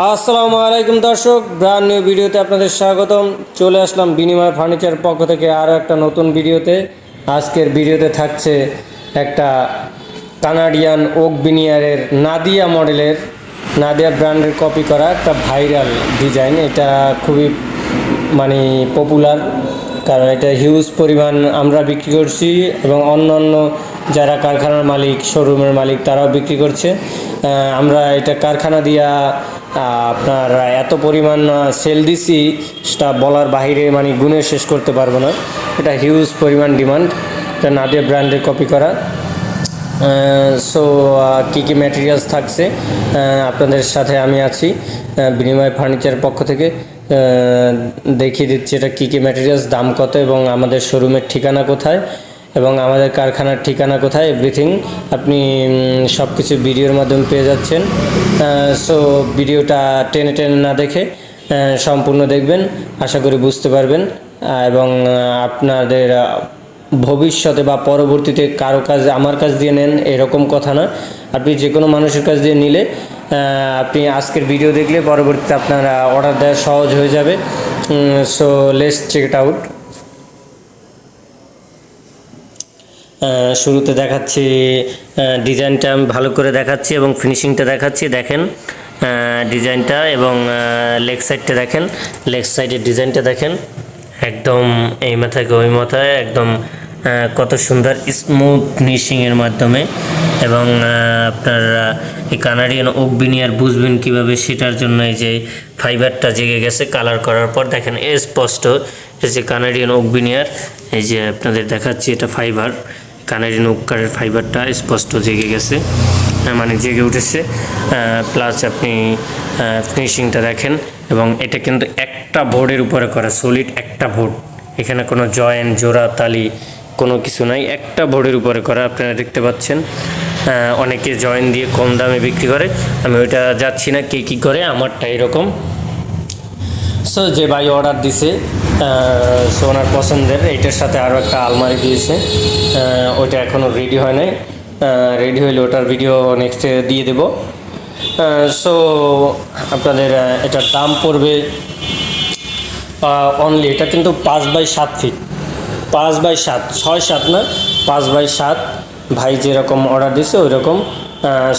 আসসালামু আলাইকুম দর্শক ব্র্যান্ড নিউ ভিডিওতে আপনাদের স্বাগতম। চলে আসলাম বিনিময় ফার্নিচার পক্ষ থেকে আরও একটা নতুন ভিডিওতে। আজকের ভিডিওতে থাকছে একটা কানাডিয়ান ওক বিনিয়ারের নাদিয়া মডেলের, নাদিয়া ব্র্যান্ডের কপি করা একটা ভাইরাল ডিজাইন এটা খুবই মানে পপুলার কারণ এটা হিউজ পরিমাণ আমরা বিক্রি করছি এবং অন্য অন্য যারা কারখানার মালিক শোরুমের মালিক, তারাও বিক্রি করছে। আমরা এটা কারখানা দিয়া আপনার এত পরিমাণ সেল দিছি, সেটা বলার বাহিরে মানে গুণে শেষ করতে পারব না। এটা হিউজ পরিমাণ ডিমান্ড এটা নাদিয়া ব্র্যান্ডের কপি করা। সো কী কী ম্যাটেরিয়ালস থাকছে আপনাদের সাথে আমি আছি বিনিময় ফার্নিচার পক্ষ থেকে। দেখিয়ে দিচ্ছি এটা কী কী ম্যাটেরিয়ালস দাম কত এবং আমাদের শোরুমের ঠিকানা কোথায়। এবং আমাদের কারখানার ঠিকানা কোথায়? এভরিথিং আপনি সব কিছু ভিডিওর মাধ্যমে পেয়ে যাচ্ছেন। সো ভিডিওটা টেনে টেনে না দেখে সম্পূর্ণ দেখবেন, আশা করি বুঝতে পারবেন। এবং আপনাদের ভবিষ্যতে বা পরবর্তীতে কারও কাজ আমার কাছ দিয়ে নেন, এরকম কথা না। আপনি যে কোনো মানুষের কাছ দিয়ে নিলে আপনি আজকের ভিডিও দেখলে পরবর্তীতে আপনার অর্ডার দেওয়া সহজ হয়ে যাবে। সো লেস চেক আউট শুরুতে দেখাচ্ছি ডিজাইনটা আমি ভালো করে দেখাচ্ছি এবং ফিনিশিংটা দেখাচ্ছি, দেখেন। ডিজাইনটা এবং লেগ সাইডটা দেখেন। লেগ সাইডের ডিজাইনটা দেখেন। একদম এই মাথায় ওই মাথায়, একদম কত সুন্দর স্মুথ ফিনিশিংয়ের মাধ্যমে। এবং আপনার, এই কানাডিয়ান ওক বিনিয়ার বুঝবেন কীভাবে সেটার জন্য এই যে ফাইবারটা জেগে গেছে কালার করার পর দেখেন এ স্পষ্ট, এই যে কানাডিয়ান ওকবিনিয়ার এই যে আপনাদের দেখাচ্ছি, এটা ফাইবার কানাডিয়ান ওক কারের ফাইবারটা স্পষ্ট জেগে গেছে মানে জেগে উঠেছে প্লাস আপনি ফিনিশিংটা দেখেন এবং এটা কিন্তু একটা বোর্ডের উপরে করা সলিড একটা বোর্ড এখানে কোনো জয়েন্ট জোড়া, তালি কোনো কিছু নাই, একটা বোর্ডের উপরে করা আপনারা দেখতে পাচ্ছেন। অনেকে জয়েন দিয়ে কম দামে বিক্রি করে, আমি ওইটা যাচ্ছি না কে কী করে, আমারটা এরকম। সো যে ভাই অর্ডার দিছে সো ওনার পছন্দের এইটার সাথে আরও একটা আলমারি দিয়েছে। ওইটা এখনও রেডি হয় নাই। রেডি হইলে ওটার ভিডিও নেক্সটে দিয়ে দেব। সো আপনাদের এটার দাম পড়বে অনলি এটা কিন্তু পাঁচ বাই সাত ফিট পাঁচ বাই সাত, ছয় সাত না, পাঁচ বাই সাত। ভাই যেরকম অর্ডার দিছে ওই রকম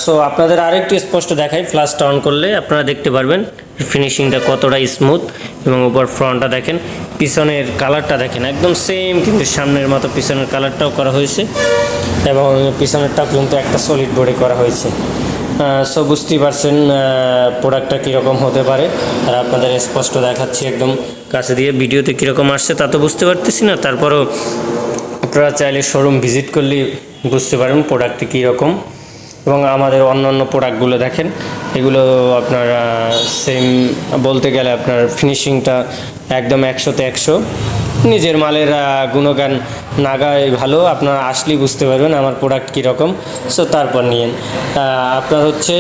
সো আপনাদের আরেকটু স্পষ্ট দেখাই ফ্লাশটা অন করলে আপনারা দেখতে পারবেন। ফিনিশিংটা কতটা স্মুথ এবং উপর ফ্রন্টটা দেখেন, পিছনের কালারটা দেখেন, একদম সেম কিন্তু সামনের মতো পিছনের কালারটাও করা হয়েছে এবং পিছনেরটাও কিন্তু একটা সলিড বডি করা হয়েছে। সো বুঝতেই পারছেন প্রোডাক্টটা কীরকম হতে পারে। আর আপনাদের স্পষ্ট দেখাচ্ছি একদম কাছে দিয়ে ভিডিওতে কীরকম আসছে তা তো বুঝতে পারতেছি না। তারপরও আপনারা চাইলে শোরুম ভিজিট করলেই বুঝতে পারেন প্রোডাক্টটি কীরকম। এবং আমাদের অন্য অন্য প্রোডাক্টগুলো দেখেন এগুলো আপনার সেম বলতে গেলে আপনার ফিনিশিংটা একদম একশোতে একশো। নিজের মালের গুণগান নাগায় ভালো, আপনারা আসলেই বুঝতে পারবেন আমার প্রোডাক্ট কীরকম। সো তারপর নিয়েন। আপনার হচ্ছে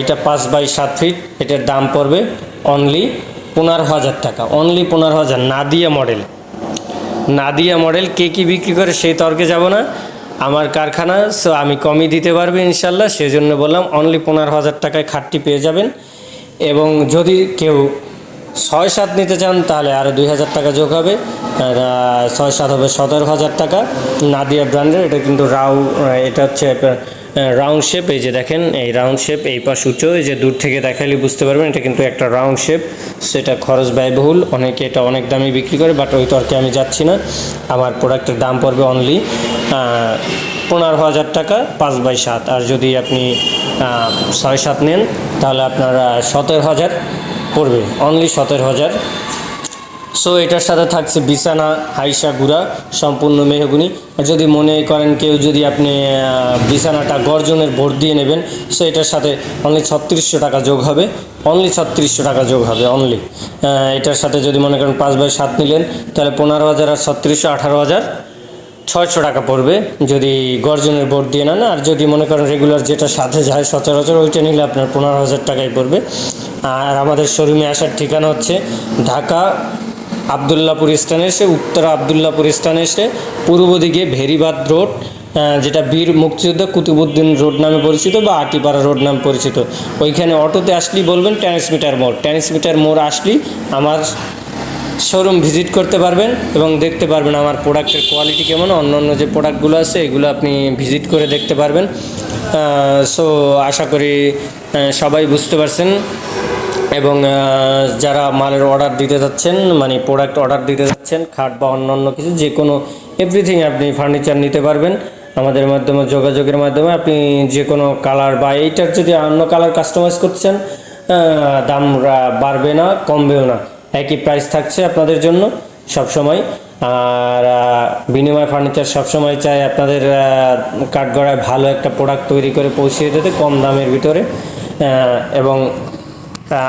এটা পাঁচ বাই সাত ফিট এটার দাম পড়বে অনলি পনেরো হাজার টাকা। অনলি পনেরো হাজার নাদিয়া মডেল নাদিয়া মডেল কে কী বিক্রি করে, সেই তর্কে যাব না। আমার কারখানা সো আমি কমই দিতে পারব ইনশাল্লাহ। সেই জন্য বললাম অনলি পনেরো হাজার টাকায় খাটটি পেয়ে যাবেন। এবং যদি কেউ ছয় সাত নিতে চান, তাহলে আরও দুই হাজার টাকা যোগ হবে। ছয় সাত হবে সতেরো হাজার টাকা। নাদিয়া ব্র্যান্ডের, এটা কিন্তু রাউ এটা হচ্ছে রাউন্ড শেপ এই যে দেখেন, এই রাউন্ড শেপ এই পাশ উঁচু, এই যে দূর থেকে দেখালে বুঝতে পারবেন, এটা কিন্তু একটা রাউন্ড শেপ সেটা খরচ ব্যয়বহুল, অনেকে এটা অনেক দামে বিক্রি করে বাট ওই তর্কে আমি যাচ্ছি না। আমার প্রোডাক্টের দাম পড়বে অনলি পনেরো হাজার টাকা, পাঁচ বাই সাত। আর যদি আপনি ছয় সাত নেন, তাহলে আপনার সতেরো হাজার পড়বে অনলি সতেরো হাজার। সো এটার সাথে থাকছে বিছানা, হাইসা, গুঁড়া, সম্পূর্ণ মেহগুনি। আর যদি মনে করেন কেউ যদি আপনি বিছানাটা গর্জনের ভোট দিয়ে নেবেন সো এটার সাথে অনলি ছত্রিশশো টাকা যোগ হবে। অনলি ছত্রিশশো টাকা যোগ হবে অনলি এটার সাথে যদি মনে করেন পাঁচ বাই সাত নিলেন, তাহলে পনেরো হাজার আর ছত্রিশশো আঠারো হাজার ছয়শো টাকা পড়বে যদি গর্জনের বোর্ড দিয়ে নেন। আর যদি মনে করেন রেগুলার যেটা সাথে যায় সচরাচর, ওইটা নিলে আপনার পনেরো হাজার টাকাই পড়বে। আর আমাদের শোরুমে আসার ঠিকানা হচ্ছে ঢাকা আবদুল্লাপুর স্থানে এসে, উত্তরা আবদুল্লাপুর স্থানে এসে, পূর্ব দিকে ভেরিবাদ রোড যেটা বীর মুক্তিযোদ্ধা কুতুবুদ্দিন রোড নামে পরিচিত বা আটিপাড়া রোড নামে পরিচিত। ওইখানে অটোতে আসলেই বলবেন ট্রান্সমিটার মোড়। ট্রান্সমিটার মোড় আসলেই আমার শোরুম ভিজিট করতে পারবেন এবং দেখতে পারবেন আমার প্রোডাক্টের কোয়ালিটি কেমন। অন্য অন্য যে প্রোডাক্টগুলো আছে, এগুলো আপনি ভিজিট করে দেখতে পারবেন। সো আশা করি সবাই বুঝতে পারছেন। এবং যারা মালের অর্ডার দিতে যাচ্ছেন মানে প্রোডাক্ট অর্ডার দিতে যাচ্ছেন, খাট বা অন্য অন্য কিছু যে কোনো এভরিথিং আপনি ফার্নিচার নিতে পারবেন। আমাদের মাধ্যমে, যোগাযোগের মাধ্যমে আপনি যে কোনো কালার বা এইটার যদি অন্য কালার কাস্টমাইজ করছেন দাম বাড়বে না, কমবেও না। একই প্রাইস থাকছে আপনাদের জন্য সব সময় আর বিনিময় ফার্নিচার সবসময় চাই আপনাদের কাঠগড়ায় ভালো একটা প্রোডাক্ট তৈরি করে পৌঁছিয়ে দিতে কম দামের ভিতরে। এবং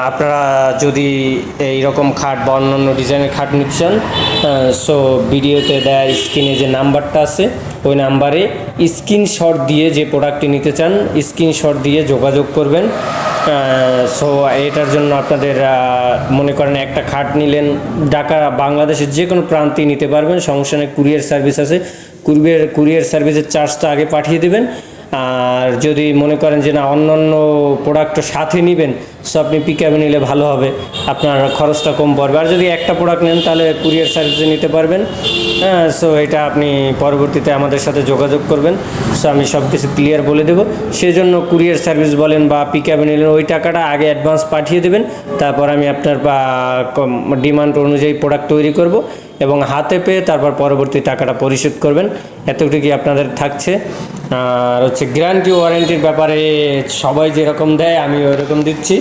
আপনারা যদি এই রকম খাট বা অন্যান্য ডিজাইনের খাট নিচ্ছেন সো ভিডিওতে দেয়া স্ক্রিনে যে নাম্বারটা আছে, ওই নাম্বারে স্ক্রিনশট দিয়ে যে প্রোডাক্টটি নিতে চান স্ক্রিনশট দিয়ে যোগাযোগ করবেন। সো এটার জন্য আপনাদের মনে করেন একটা খাট নিলেন, ঢাকা, বাংলাদেশের যে কোনো প্রান্তে নিতে পারবেন। সমস্যা নেই, কুরিয়ার সার্ভিস আছে। কুরিয়ার কুরিয়ার সার্ভিসের চার্জটা আগে পাঠিয়ে দেবেন। আর যদি মনে করেন যে না অন্য অন্য প্রোডাক্টও সাথে নেবেন সো আপনি পিক আপে নিলে ভালো হবে। আপনার খরচটা কম পড়বে। আর যদি একটা প্রোডাক্ট নেন, তাহলে কুরিয়ার সার্ভিসে নিতে পারবেন। হ্যাঁ সো এটা আপনি পরবর্তীতে আমাদের সাথে যোগাযোগ করবেন। সো আমি সব কিছু ক্লিয়ার বলে দেবো। সেজন্য কুরিয়ার সার্ভিস বলেন বা পিক আপে নিলেন, ওই টাকাটা আগে অ্যাডভান্স পাঠিয়ে দেবেন। তারপর আমি আপনার, বা ডিমান্ড অনুযায়ী প্রোডাক্ট তৈরি করব। এবং হাতে পেয়ে তারপর পরবর্তী টাকাটা পরিশোধ করবেন। এতটুকুই আপনাদের থাকছে। আর হচ্ছে গ্যারান্টি ওয়ারেন্টির ব্যাপারে সবাই যেরকম দেয় আমি ওইরকম দিচ্ছি।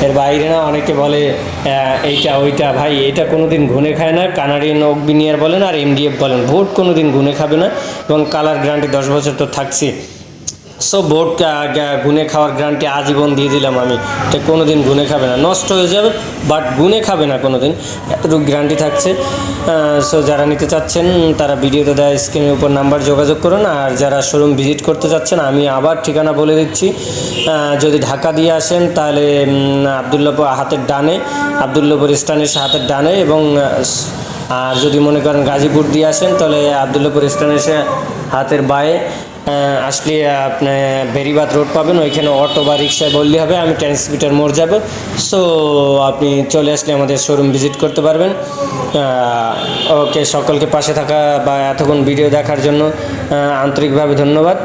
এর বাইরে না অনেকে বলে এইটা, ওইটা, ভাই, এটা কোনো দিন ঘুনে খায় না। কানাডিয়ান অগ্বিনিয়ার বলেন আর এমডিএফ বলেন, ভোট কোনো দিন ঘুনে খাবে না। এবং কালার গ্যারান্টি দশ বছর তো থাকছে। সো বোর্ড গুনে খাওয়ার গ্যারান্টি আজীবন দিয়ে দিলাম আমি। এটা কোনো দিন গুনে খাবে না। নষ্ট হয়ে যাবে বাট গুনে খাবে না কোনো দিন এতটুকু গ্যারান্টি থাকছে। সো যারা নিতে চাচ্ছেন, তারা ভিডিওতে দেয় স্ক্রিনের উপর নাম্বার যোগাযোগ করুন। আর যারা শোরুম ভিজিট করতে চাচ্ছেন, আমি আবার ঠিকানা বলে দিচ্ছি। যদি ঢাকা দিয়ে আসেন, তাহলে আবদুল্লাপুর হাতের ডানে, আবদুল্লাপুর স্টানের হাতের ডানে এবং আর যদি মনে করেন গাজীপুর দিয়ে আসেন, তাহলে আবদুল্লাপুর স্টেশনে এসে হাতের বায়ে আসলে, আপনি বেরিবাদ রোড পাবেন, ওইখানে অটো বা রিক্সায় বললে হবে, আমি ট্রান্সমিটার মোড় যাব। সো আপনি চলে আসলে আমাদের শোরুম ভিজিট করতে পারবেন। ওকে সকলকে পাশে থাকা বা এতক্ষণ ভিডিও দেখার জন্য আন্তরিকভাবে ধন্যবাদ।